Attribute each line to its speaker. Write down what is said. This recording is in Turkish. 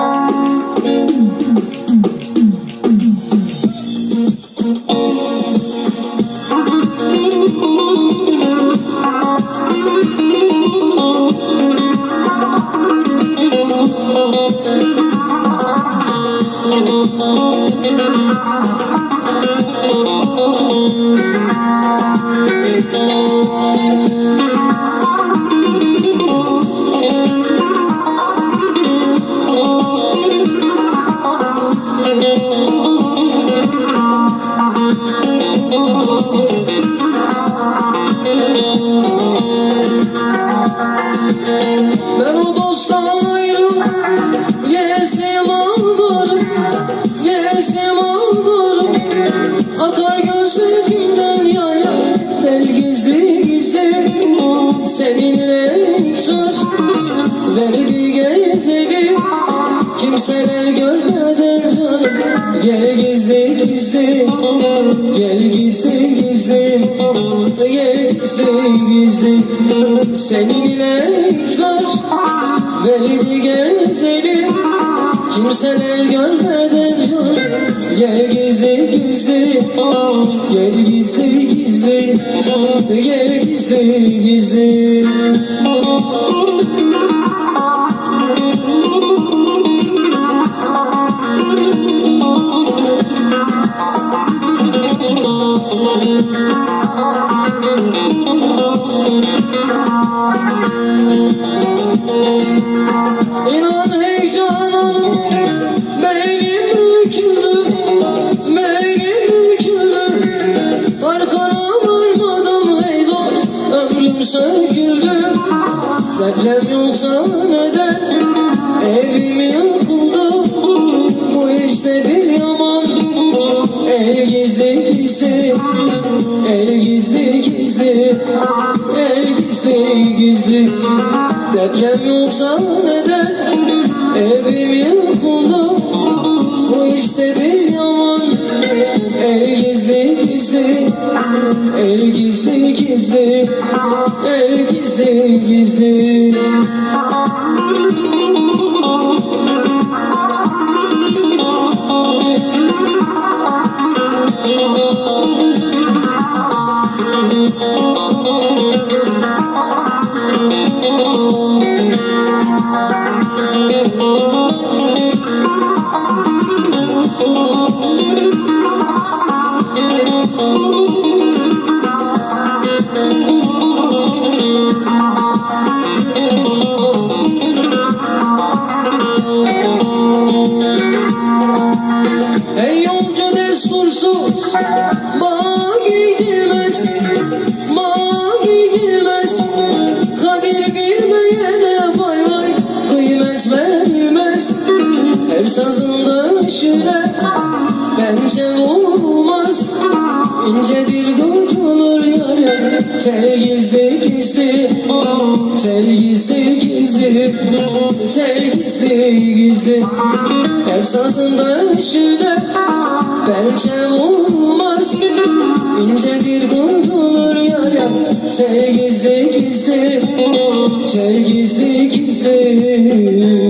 Speaker 1: Oh. Ben o dosttan ayrı Gezdim aldım Gezdim aldım Akar gözlerimden yayar El gizli gizli Seninle zor Verdi gezelim Kimseler görmeden Gel gizli gizli Gel gizli gizli Gel gizli gizli Seninle zor Verdi gezelim Kimseler görmeden Gel gizli gizli Gel gizli gizli Gel gizli gizli İnan heyecanım Beynim büküldü Beynim büküldü Arkana varmadım ey dost Ömrüm söküldü. Deprem yoksa neden? Evim yıkıldı Bu işte bir yaman. El gizli gizli gizli El gizli gizli. Deprem yoksa neden Evim yıkıldı Bu işte bir yaman El gizli gizli El gizli gizli El gizli gizli destursuz Bağa gidilmez Bağa gidilmez Kadir bilmeyene vay vay Kıymet verilmez Her sazında şöyle Bence olmaz İncedir kurtulur yar yar Tel gizli gizli. Tel gizli gizli Tel gizli gizli. Her sazında şöyle Bence olmaz. İncedir kurtulur yar yar Tel gizli gizli gizli gizli